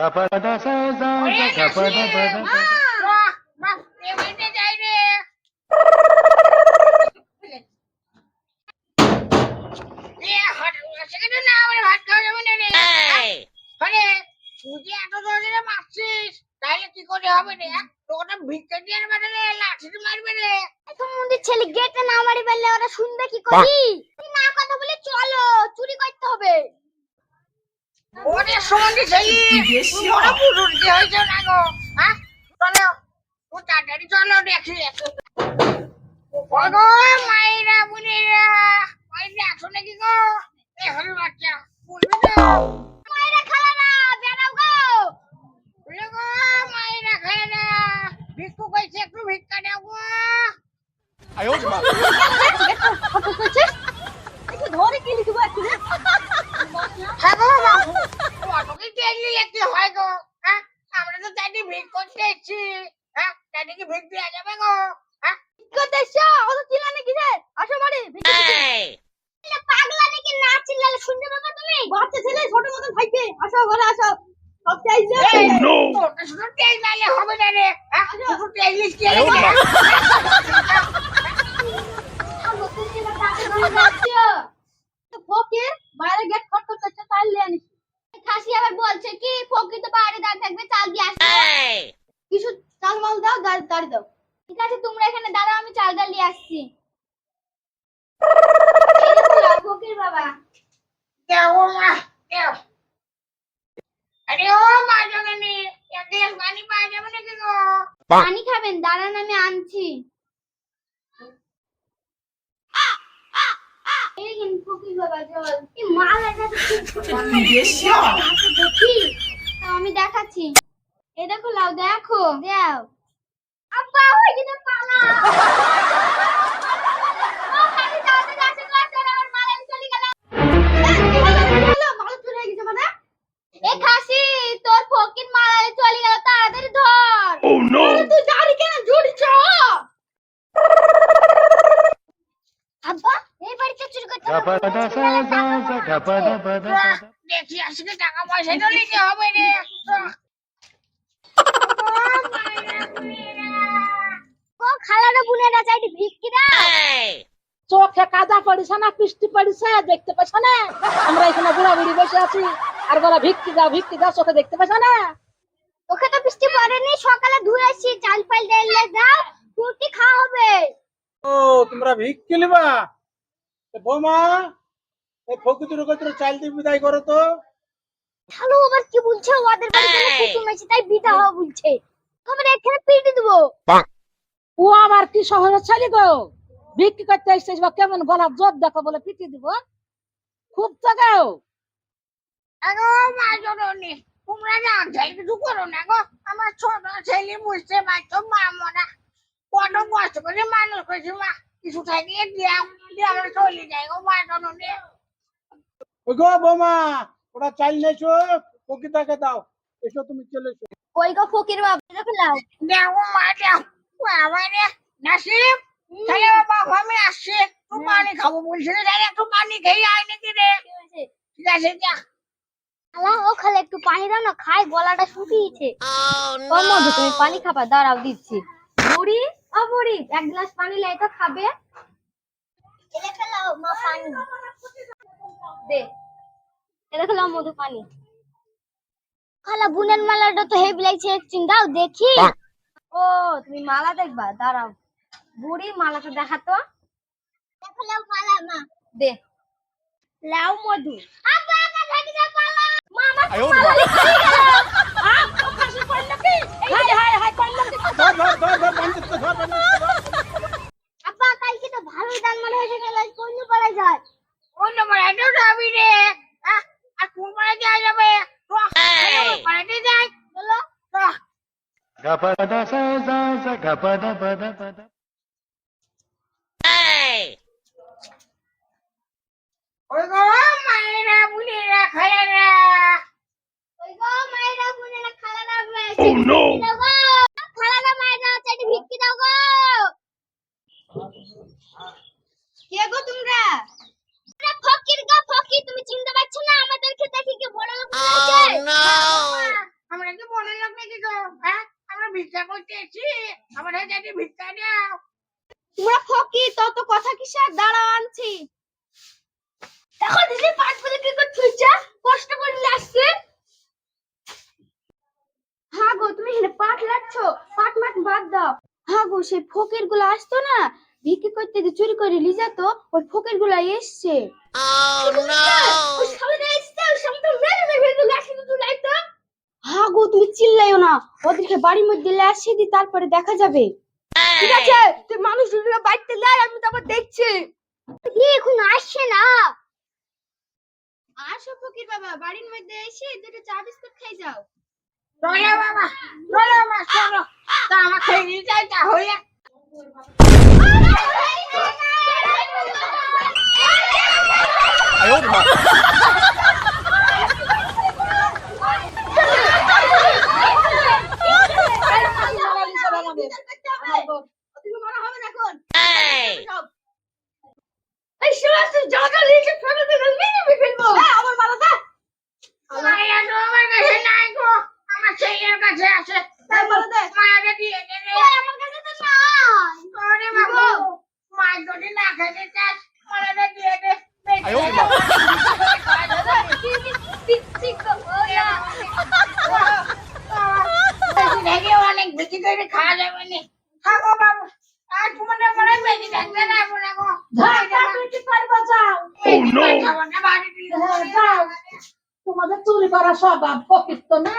Sa sa gapada pada. ছেলে গেটে না মারি ফেললে ওরা শুনবে কি করি না কথা বলে চলো চুরি করতে হবে ওরে সন্ধি ছেলে ওরা পুরুষ যে হয়েছে না গো হ্যাঁ চলো ও তাড়াতাড়ি চলো দেখি। ওগো মায়েরা বোনেরা মায়েরা আছো নাকি গো? এ হলো বাচ্চা বলবি তো মায়েরা খালারা বেরাও গো। বলে গো মায়েরা খায়রা ভিক্ষু কইছে একটু ভিক্ষা দাও গো। ফটো করছিস একটু ধরে কিলি দিব একটু হ্যাঁ? গো বাবু অটোকে ডেলি লিখতে হয় গো হ্যাঁ? আমরা তো চাইতে ভিক করতে এসেছি হ্যাঁ? চাইতে কি ভিক দেওয়া যাবে গো হ্যাঁ? করতে এসছো? অত চিল্লানি কিসে আসো বাড়ি পাগলা নাকি না চিল্লালে শুনতে পাবে তুমি? বাচ্চা ছেলে ছোট মতন থাকবে আসো ঘরে আসো। সব এই, ওটা শুধু হবে না রে হ্যাঁ? ফকির বাইরে গেট খট খট করছে চাল নিয়ে আনিস। খাসি আবার বলছে কি ফকির তো বাইরে দাঁড়িয়ে থাকবে চাল দিয়ে আসবে কিছু চাল মাল দাও দাঁড় দাঁড়ি দাও। ঠিক আছে তোমরা এখানে দাঁড়াও আমি চাল ডাল নিয়ে আসছি। ফকির বাবা। দেও মা দেও। আরে ও মা জননী এক গ্লাস পানি পাওয়া যাবে নাকি গো পানি খাবেন দাঁড়ান আমি আনছি এই নিন ফকির বাবা জল এই মাল এটা তো খুব দেখি তো আমি দেখাচ্ছি। এই দেখো লাউ দেখো। দাও। দেখি আজকে টাকা পয়সা তো নিতে হবে রে ও খালারা বুনেরা চাইটি ভিক্ষি চোখে কাদা পড়িছে না বৃষ্টি পড়িছে? দেখতে পাচ্ছ না? আমরা এখানে বুড়া বুড়ি বসে আছি। আর বলা ভিক্ষি দাও ভিক্ষি দাও চোখে দেখতে পাচ্ছ না? ওকে তো বৃষ্টি পড়েনি সকালে ধুয়েছি চাল পাল দিলে দাও রুটি খাওয়া হবে। ও তোমরা ভিক খেলিবা এ বৌমা এই ফকুতির কতর চাল দিয়ে বিদায় করো তো। হ্যালো আবার কি বলছে? ওদের বাড়িতে কুটুম আছে তাই বিদা হওয়া বলছে। আমরা এখানে পিটি দেবো। ও আমার কি শহরের ছেলে গো? ভিক্ষি করতে এসেছিস বা কেমন গলার জোর দেখো বলে পিটি দিব। খুব তো গো। আগো মা জননী তোমরা না যাই কিছু করো না গো। আমার ছোট ছেলে বুঝতে পারছ মা মরা। কত কষ্ট করে মানুষ করেছি মা। কিছু থাকিয়ে দিয়া গো মা ওই গো বৌমা ওরা নেছো ফকিতাকে দাও। এসো তুমি চলে এসো। কই গো ফকির বাবা দেখো লাও মা দেও নাসিব তাহলে বাবা আমি আসছি। একটু পানি খাব বলছিল তাহলে একটু পানি খেয়ে আয় নাকি রে। ঠিক আছে যা। খালা ও খালা একটু পানি দাও না খাই গলাটা শুকিয়েছে। ও মধু তুমি পানি খাবা দাঁড়াও দিচ্ছি। বুড়ি ও বুড়ি এক গ্লাস পানি লাই তো খাবে। দে। এটা খেলাও মধু পানি। খালা বুনের মালাটা তো হেভি লাগছে একদিন দাও দেখি। ও তুমি মালা দেখবা দাঁড়াও। বুড়ি মালাটা দেখাতো। দেখালাও মালা মা। দে। লাও মধু। আব্বা আব্বা থাকি যা পালা মামা মালা লিখে গেল আ কাশি পড়ল কি হাই হাই হাই করলাম কি ধর ধর ধর ধর বান্ধব ধর বান্ধব আব্বা কালকে তো ভালোই দান মনে হয়েছে গেল কোন পাড়ায় যায় অন্য পাড়াতে যাবি রে? আর কোন পাড়ায় যাওয়া যাবে? পাড়াতে যাই. ওই গো মায়েরা বুড়িরা খায়েরা ওই গো মায়েরা বোনেরা খালারা Oh দাও গো। খালারা মায়েরা চাইতে ভিক্ষি দাও গো। কে গো তোমরা? কি তুমি চিনতে পারছ না? কি বড় লোক oh, আমরা কি বড় লোক নাকি গো? হ্যাঁ? আমরা ভিক্ষা করতে এসেছি। আমাদের যদি ভিক্ষা দাও। তোমরা ফকি তত কথা আনছি। দেখো দিদি পাঁচ বলে কি করছিস কষ্ট করে লাগছে হ্যাঁ গো তুমি পাট লাগছো পাট মাট বাদ দাও। হ্যাঁ গো সেই ফকিরগুলো আসতো না ভিক্ষি করতে চুরি করে লিজাতো ওই ফকিরগুলা এসছে। তো হ্যাঁ গো তুমি চিল্লাইও না ওদেরকে বাড়ির মধ্যে লাসিয়ে দি তারপরে দেখা যাবে ঠিক আছে তুই মানুষ দুটো বাড়িতে লাই আমি তারপর দেখছি কি এখন আসছে না আসো ফকির বাবা বাড়ির মধ্যে এসে দুটো চা বিস্কুট খাই যাও রলে বাবা রলে মা চলো তা আমার খেয়ে নিয়ে যাই তাহলে এই সমস্ত জায়গা লিখে ফেলে দেবে মেরে ফেলব আমার মালা দা মায়া তো আমার কাছে নাই গো আমার কাছে তো নাই ওরে বাবু মা যদি না খেতে চাস মায়াকে দিয়ে দে দেখে অনেক বেশি করে খাওয়া যাবে না। খাব বাবু আর তোমাদের মনে বেশি থাকতে না মনে গো। ঝাঁটা পিটি পারবা যাও। না দিয়ে হ্যাঁ, যাও। তোমাদের চুরি করা স্বভাব ফকির না?